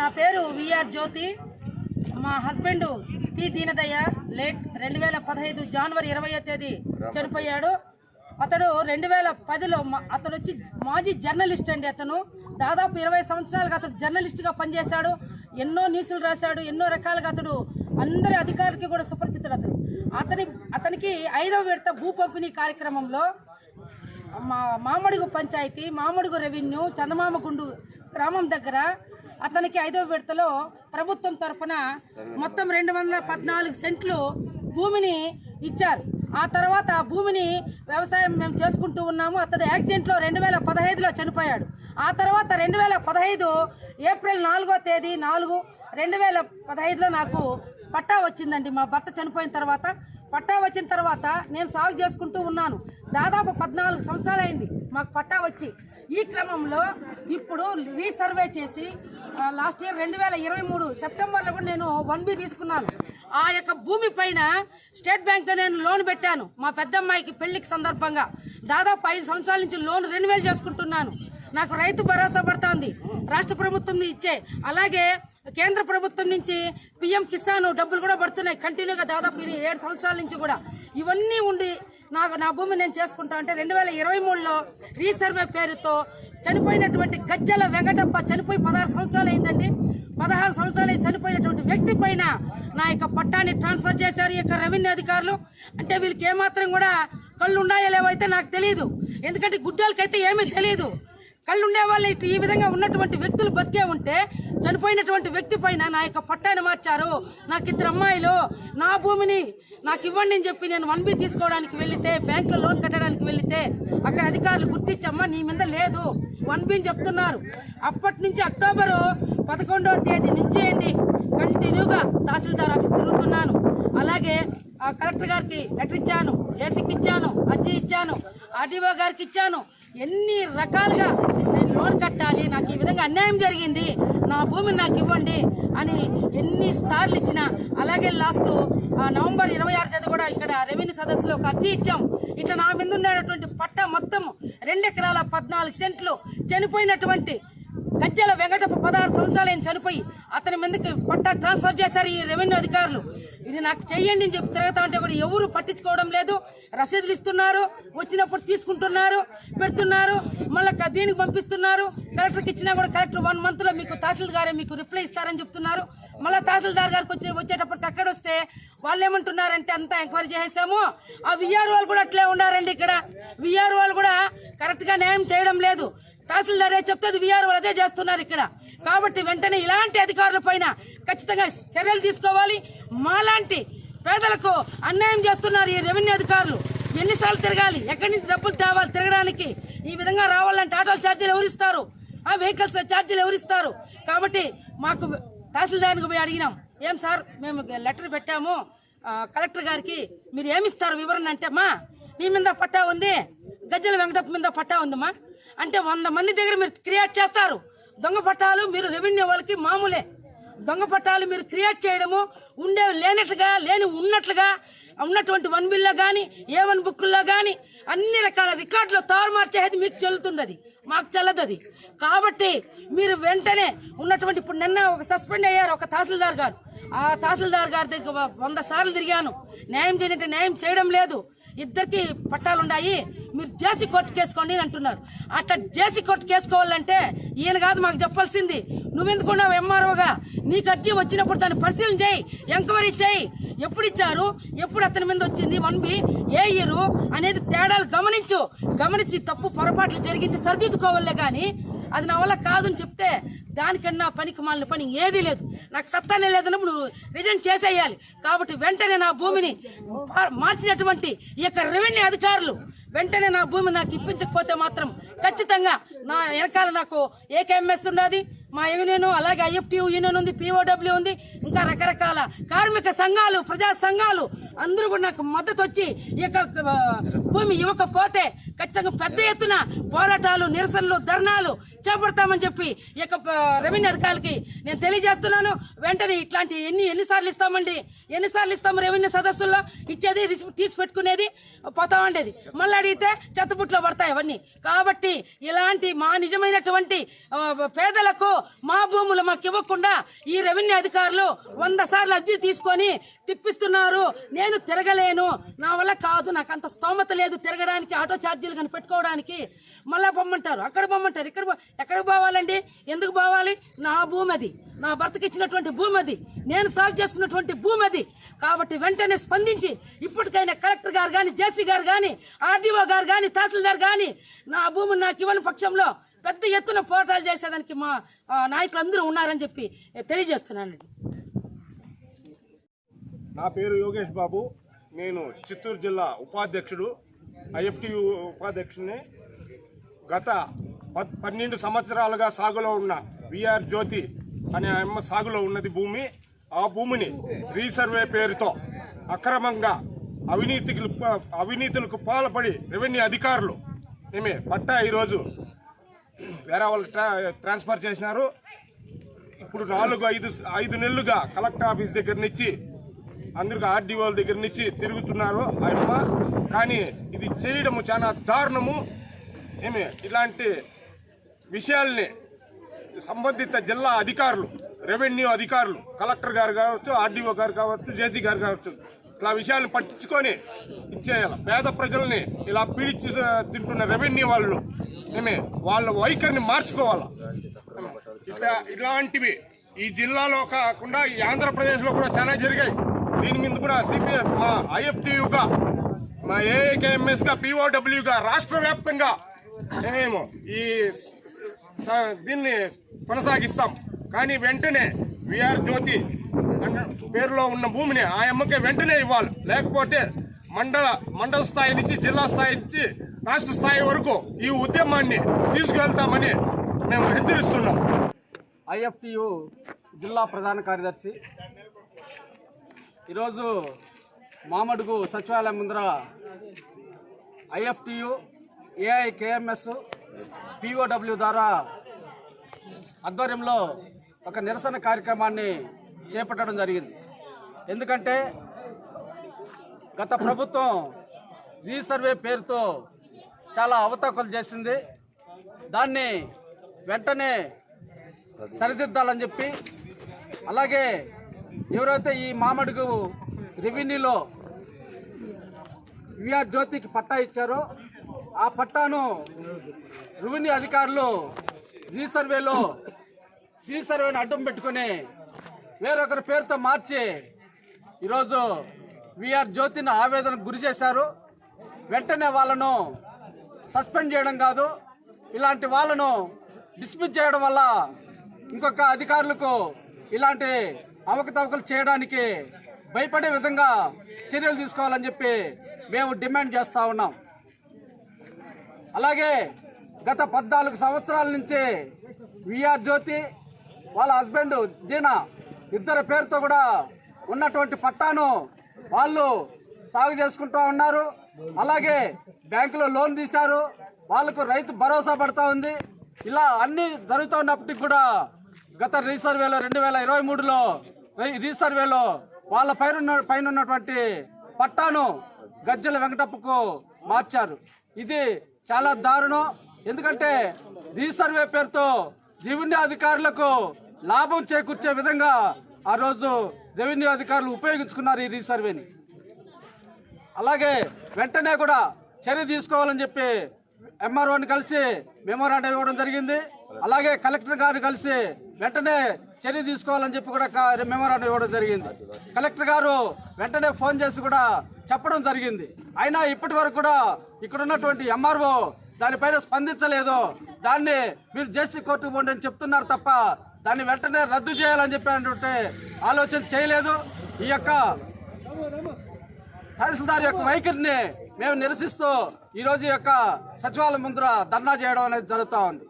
నా పేరు విఆర్ జ్యోతి. మా హస్బెండ్ పి దీనదయ్య లేట్ రెండు వేల పదహైదు జనవరి ఇరవయో తేదీ చనిపోయాడు. అతడు రెండు వేల పదిలో మా- అతడు వచ్చి మాజీ జర్నలిస్ట్ అండి అతను. దాదాపు ఇరవై సంవత్సరాలుగా అతడు జర్నలిస్ట్గా పనిచేశాడు. ఎన్నో న్యూస్లు రాశాడు ఎన్నో రకాలుగా అతడు అందరి అధికారులకి కూడా సుపరిచితుడు అతడు అతని అతనికి ఐదవ విడత భూ పంపిణీ కార్యక్రమంలో మా మామడుగు పంచాయతీ మామడుగు రెవెన్యూ చందమామగుండు గ్రామం దగ్గర అతనికి ఐదవ విడతలో ప్రభుత్వం తరఫున మొత్తం రెండు వందల పద్నాలుగు సెంట్లు భూమిని ఇచ్చారు. ఆ తర్వాత ఆ భూమిని వ్యవసాయం మేము చేసుకుంటూ ఉన్నాము. అతడు యాక్సిడెంట్లో రెండు వేల పదహైదులో చనిపోయాడు. ఆ తర్వాత రెండు వేల పదహైదు ఏప్రిల్ నాలుగో తేదీ నాలుగు రెండు వేల పదహైదులో నాకు పట్టా వచ్చిందండి. మా భర్త చనిపోయిన తర్వాత పట్టా వచ్చిన తర్వాత నేను సాగు చేసుకుంటూ ఉన్నాను. దాదాపు పద్నాలుగు సంవత్సరాలు అయింది మాకు పట్టా వచ్చి. ఈ క్రమంలో ఇప్పుడు రీసర్వే చేసి లాస్ట్ ఇయర్ రెండు వేల ఇరవై మూడు సెప్టెంబర్లో కూడా నేను వన్ బి తీసుకున్నాను. ఆ యొక్క భూమి పైన స్టేట్ బ్యాంక్లో నేను లోన్ పెట్టాను. మా పెద్దమ్మాయికి పెళ్ళికి సందర్భంగా. దాదాపు ఐదు సంవత్సరాల నుంచి లోన్ రెన్యువల్ చేసుకుంటున్నాను. నాకు రైతు భరోసా పడుతోంది. రాష్ట్ర ప్రభుత్వం ఇచ్చే అలాగే కేంద్ర ప్రభుత్వం నుంచి పిఎం కిసాన్ డబ్బులు కూడా పడుతున్నాయి. కంటిన్యూగా దాదాపు ఏడు సంవత్సరాల నుంచి కూడా. ఇవన్నీ ఉండి నాకు నా భూమి నేను చేసుకుంటా అంటే రెండు వేల ఇరవై మూడులో రీసర్వే పేరుతో చనిపోయినటువంటి గజ్జల వెంకటప్ప చనిపోయి పదహారు సంవత్సరాలు అయిందండి. పదహారు సంవత్సరాలు చనిపోయినటువంటి వ్యక్తి పైన నా యొక్క పట్టాన్ని ట్రాన్స్ఫర్ చేశారు ఈ యొక్క రెవెన్యూ అధికారులు. అంటే వీళ్ళకి ఏమాత్రం కూడా కళ్ళు ఉన్నాయో అయితే నాకు తెలియదు ఎందుకంటే గుడ్డలకైతే ఏమీ తెలియదు కళ్ళు ఉండే వాళ్ళు ఈ విధంగా ఉన్నటువంటి వ్యక్తులు బతికే ఉంటే చనిపోయినటువంటి వ్యక్తి పైన నా యొక్క పట్టాన్ని మార్చారు. నాకు ఇద్దరు అమ్మాయిలు నా భూమిని నాకు ఇవ్వండి అని చెప్పి నేను వన్ బి తీసుకోవడానికి వెళితే బ్యాంకులో లోన్ కట్టడానికి వెళితే అక్కడ అధికారులు గుర్తించమ్మా నీ మీద లేదు. వన్ చెప్తున్నారు. అప్పటి నుంచి అక్టోబరు పదకొండవ తేదీ నుంచి అండి కంటిన్యూగా తహసీల్దార్ ఆఫీస్ తిరుగుతున్నాను. అలాగే ఆ కలెక్టర్ గారికి లెటర్ ఇచ్చాను జేసీకి ఇచ్చాను అర్జీ ఇచ్చాను ఆర్డీఓ గారికి ఇచ్చాను. ఎన్ని రకాలుగా నేను లోన్ కట్టాలి నాకు ఈ విధంగా అన్యాయం జరిగింది నా భూమిని నాకు ఇవ్వండి అని ఎన్నిసార్లు ఇచ్చినా అలాగే లాస్ట్ ఆ, నవంబర్ ఇరవై ఆరు తేదీ కూడా ఇక్కడ రెవెన్యూ సదస్సులో ఒక అర్జీ ఇచ్చాం. ఇట్లా నా మీద ఉన్నటువంటి పట్ట మొత్తం రెండు ఎకరాల పద్నాలుగు సెంట్లు చనిపోయినటువంటి గజ్జల వెంకటప్ప పదహారు సంవత్సరాలు ఆయన చనిపోయి అతని మీదకి పట్టా ట్రాన్స్ఫర్ చేశారు ఈ రెవెన్యూ అధికారులు. ఇది నాకు చెయ్యండి అని చెప్పి తిరగతా ఉంటే కూడా ఎవరు పట్టించుకోవడం లేదు. రసీదులు ఇస్తున్నారు వచ్చినప్పుడు తీసుకుంటున్నారు పెడుతున్నారు మళ్ళీ దీనికి పంపిస్తున్నారు. కలెక్టర్కి ఇచ్చినా కూడా కలెక్టర్ వన్ మంత్లో మీకు తహసీల్దారే మీకు రిప్లై ఇస్తారని చెప్తున్నారు. మళ్ళీ తహసీల్దార్ గారికి వచ్చి వచ్చేటప్పటికి అక్కడ వస్తే వాళ్ళు ఏమంటున్నారంటే అంతా ఎంక్వైరీ చేసేసాము. ఆ విఆర్ వాళ్ళు కూడా అట్లే ఉన్నారండి ఇక్కడ. విఆర్ వాళ్ళు కూడా కరెక్ట్గా న్యాయం చేయడం లేదు. తహసీల్దార్ చెప్తే విఆర్ అదే చేస్తున్నారు ఇక్కడ. కాబట్టి వెంటనే ఇలాంటి అధికారుల పైన ఖచ్చితంగా చర్యలు తీసుకోవాలి. మాలాంటి పేదలకు అన్యాయం చేస్తున్నారు ఈ రెవెన్యూ అధికారులు. ఎన్నిసార్లు తిరగాలి? ఎక్కడి నుంచి డబ్బులు తేవాలి తిరగడానికి? ఈ విధంగా రావాలంటే ఆటోల ఛార్జీలు ఎవరిస్తారు? ఆ వెహికల్స్ ఛార్జీలు ఎవరిస్తారు? కాబట్టి మాకు తహసీల్దార్కి పోయి అడిగినాం. ఏం సార్ మేము లెటర్ పెట్టాము. కలెక్టర్ గారికి మీరు ఏమిస్తారు వివరణ అంటే మా నీ మీద పట్టా ఉంది. గజ్జల వెంకటప్ప మీద పట్టా ఉందమ్మా. అంటే వంద మంది దగ్గర మీరు క్రియేట్ చేస్తారు. దొంగ పట్టాలు మీరు రెవెన్యూ వాళ్ళకి మామూలే. దొంగ పట్టాలు మీరు క్రియేట్ చేయడము ఉండే లేనట్లుగా లేని ఉన్నట్లుగా ఉన్నటువంటి వన్ బిల్లో కానీ ఏ వన్ బుక్లో కానీ అన్ని రకాల రికార్డులు తారుమారు చేసేది మీకు చెల్లుతుంది అది మాకు చెల్లదు అది కాబట్టి మీరు వెంటనే ఉన్నటువంటి ఇప్పుడు నిన్న ఒక సస్పెండ్ అయ్యారు ఒక తహసీల్దార్ గారు. ఆ తహసీల్దార్ గారి దగ్గర వంద సార్లు తిరిగాను. న్యాయం చేయనంటే న్యాయం చేయడం లేదు. ఇద్దరికి పట్టాలు ఉన్నాయి మీరు జేసీ కోర్టు కేసుకోండి అని అంటున్నారు. అట్లా జేసీ కోర్టు కేసుకోవాలంటే ఈయన కాదు మాకు చెప్పాల్సింది. నువ్వెందుకున్నావు ఎంఆర్ఓగా? నీకు అర్జీ వచ్చినప్పుడు దాన్ని పరిశీలన చేయి ఎంక్వైరీ చేయి. ఎప్పుడు ఇచ్చారు? ఎప్పుడు అతని మీద వచ్చింది? One B A year? అనేది తేడాలు గమనించు. గమనించి తప్పు పొరపాట్లు జరిగింది సరిదిద్దుకోవాలే కానీ అది నా వల్ల కాదని చెప్తే దానికన్నా పనికి మాలిన పని ఏదీ లేదు. నాకు సత్తానే లేదన్నప్పుడు నువ్వు రిజైన్ చేసేయాలి. కాబట్టి వెంటనే నా భూమిని మార్చినటువంటి ఈ యొక్క రెవెన్యూ అధికారులు వెంటనే నా భూమి నాకు ఇప్పించకపోతే మాత్రం ఖచ్చితంగా నా వెనకాల నాకు ఏకేఎంఎస్ ఉన్నది. మా యూనియన్ అలాగే ఐఎఫ్టీ యూనియన్ ఉంది పిఓడబ్ల్యూ ఉంది ఇంకా రకరకాల కార్మిక సంఘాలు ప్రజా సంఘాలు అందరూ కూడా నాకు మద్దతు వచ్చి ఈ యొక్క భూమి ఇవ్వకపోతే ఖచ్చితంగా పెద్ద ఎత్తున పోరాటాలు నిరసనలు ధర్నాలు చేపడతామని చెప్పి ఈ యొక్క రెవెన్యూ అధికారులకి నేను తెలియజేస్తున్నాను. వెంటనే ఇట్లాంటి ఎన్ని ఎన్నిసార్లు ఇస్తామండి? ఎన్నిసార్లు ఇస్తాము రెవెన్యూ సదస్సుల్లో? ఇచ్చేది రిసిప్ట్ తీసి పెట్టుకునేది పోతా ఉండేది మళ్ళీ అడిగితే చెత్తపుట్లో పడతాయి అవన్నీ. కాబట్టి ఇలాంటి మా నిజమైనటువంటి పేదలకు మా భూములు మాకు ఇవ్వకుండా ఈ రెవెన్యూ అధికారులు వంద సార్లు అర్జీ తీసుకొని తిప్పిస్తున్నారు. నేను తిరగలేను. నా వల్ల కాదు. నాకు అంత స్తోమత లేదు తిరగడానికి ఆటో ఛార్జీలు కానీ పెట్టుకోవడానికి. మళ్ళీ పొమ్మంటారు. అక్కడ పొమ్మంటారు. ఇక్కడ ఎక్కడికి పోవాలండి? ఎందుకు పోవాలి? నా భూమి అది నా భర్తకి ఇచ్చినటువంటి భూమి అది నేను సాగు చేస్తున్నటువంటి భూమి అది కాబట్టి వెంటనే స్పందించి ఇప్పటికైనా కలెక్టర్ గారు కానీ జేసీ గారు కానీ ఆర్డీఓ గారు కానీ తహసీల్దార్ కానీ నా భూమిని నాకు ఇవ్వని పక్షంలో పెద్ద ఎత్తున పోరాటాలు చేసేదానికి మా నాయకులందరూ నాయకులు అందరూ ఉన్నారని చెప్పి తెలియజేస్తున్నానండి నా పేరు యోగేష్ బాబు. నేను చిత్తూరు జిల్లా ఉపాధ్యక్షుడు ఐఎఫ్టియు ఉపాధ్యక్షుడిని గత పన్నెండు సంవత్సరాలుగా సాగులో ఉన్న విఆర్ జ్యోతి అనే అమ్మ సాగులో ఉన్నది భూమి. ఆ భూమిని రీసర్వే పేరుతో అక్రమంగా అవినీతికి అవినీతులకు పాల్పడి రెవెన్యూ అధికారులు ఏమే పట్టా ఈరోజు వేరే వాళ్ళు ట్రా ట్రాన్స్ఫర్ చేసినారు. ఇప్పుడు నాలుగు ఐదు ఐదు నెలలుగా కలెక్టర్ ఆఫీస్ దగ్గర నుంచి అందరికి ఆర్డీఓల దగ్గర నుంచి తిరుగుతున్నారు ఆ కానీ ఇది చేయడము చాలా దారుణము. ఏమి ఇలాంటి విషయాల్ని సంబంధిత జిల్లా అధికారులు రెవెన్యూ అధికారులు కలెక్టర్ గారు కావచ్చు ఆర్డీఓ గారు కావచ్చు జేసీ గారు కావచ్చు ఇలా విషయాలను పట్టించుకొని ఇచ్చేయాలి. పేద ప్రజల్ని ఇలా పీడించి తింటున్న రెవెన్యూ వాళ్ళు వాళ్ళ వైఖరిని మార్చుకోవాలి? ఇట్లా ఇలాంటివి ఈ జిల్లాలో కాకుండా ఈ ఆంధ్రప్రదేశ్లో కూడా చాలా జరిగాయి. దీని మీద కూడా సిపిఎం మా ఐఎఫ్టీయుగా మా ఏఐకేఎంఎస్గా పిఓడబ్ల్యూగా రాష్ట్ర వ్యాప్తంగా మేము ఈ దీన్ని కొనసాగిస్తాం. కానీ వెంటనే విఆర్ జ్యోతి పేరులో ఉన్న భూమిని ఆ అమ్మకే వెంటనే ఇవ్వాలి. లేకపోతే మండల మండల స్థాయి నుంచి జిల్లా స్థాయి నుంచి రాష్ట్ర స్థాయి వరకు ఈ ఉద్యమాన్ని తీసుకువెళ్తామని మేము హెచ్చరిస్తున్నాం. ఐఎఫ్టియు జిల్లా ప్రధాన కార్యదర్శి ఈరోజు మామడుగు సచివాలయం ముందర ఐఎఫ్టియు ఏఐకేఎంఎస్ పిఓడబ్ల్యూ ద్వారా ఆధ్వర్యంలో ఒక నిరసన కార్యక్రమాన్ని చేపట్టడం జరిగింది. ఎందుకంటే గత ప్రభుత్వం రీసర్వే పేరుతో చాలా అవతకలు చేసింది. దాన్ని వెంటనే సరిదిద్దాలని చెప్పి అలాగే ఎవరైతే ఈ మామడుగు రెవెన్యూలో విఆర్ జ్యోతికి పట్టా ఇచ్చారో ఆ పట్టాను రెవెన్యూ అధికారులు రీసర్వేలో సి సర్వేని అడ్డం పెట్టుకుని వేరొకరి పేరుతో మార్చి ఈరోజు విఆర్ జ్యోతిని ఆవేదనకు గురి చేశారు. వెంటనే వాళ్ళను సస్పెండ్ చేయడం కాదు. ఇలాంటి వాళ్ళను డిస్మిస్ చేయడం వల్ల ఇంకొక అధికారులకు ఇలాంటి అవకతవకలు చేయడానికి భయపడే విధంగా చర్యలు తీసుకోవాలని చెప్పి మేము డిమాండ్ చేస్తూ ఉన్నాం. అలాగే గత పద్నాలుగు సంవత్సరాల నుంచి విఆర్ జ్యోతి వాళ్ళ హస్బెండ్ దీనా ఇద్దరు పేరుతో కూడా ఉన్నటువంటి పట్టాను వాళ్ళు సాగు చేసుకుంటూ ఉన్నారు. అలాగే బ్యాంకులో లోన్ తీశారు. వాళ్ళకు రైతు భరోసా పడతా ఉంది. ఇలా అన్ని జరుగుతున్నప్పటికి కూడా గత రీసర్వేలో రెండు వేల ఇరవై మూడులో రీసర్వేలో వాళ్ళ పైన పైన ఉన్నటువంటి పట్టాను గజ్జల వెంకటప్పకు మార్చారు. ఇది చాలా దారుణం. ఎందుకంటే రీసర్వే పేరుతో రెవెన్యూ అధికారులకు లాభం చేకూర్చే విధంగా ఆ రోజు రెవెన్యూ అధికారులు ఉపయోగించుకున్నారు ఈ రీసర్వేని. అలాగే వెంటనే కూడా చర్య తీసుకోవాలని చెప్పి ఎంఆర్ఓని కలిసి మెమోరాండం ఇవ్వడం జరిగింది. అలాగే కలెక్టర్ గారు కలిసి వెంటనే చర్య తీసుకోవాలని చెప్పి కూడా మెమోరాండం ఇవ్వడం జరిగింది. కలెక్టర్ గారు వెంటనే ఫోన్ చేసి కూడా చెప్పడం జరిగింది. అయినా ఇప్పటి వరకు కూడా ఇక్కడ ఉన్నటువంటి ఎంఆర్ఓ దానిపైన స్పందించలేదు. దాన్ని మీరు జేసీ కోర్టుకు పోండి అని చెప్తున్నారు తప్ప దాన్ని వెంటనే రద్దు చేయాలని చెప్పి ఆలోచన చేయలేదు. ఈ యొక్క తహసీల్దార్ యొక్క వైఖరిని మేము నిరసిస్తూ ఈరోజు యొక్క సచివాలయం ముందర ధర్నా చేయడం అనేది జరుగుతూ ఉంది.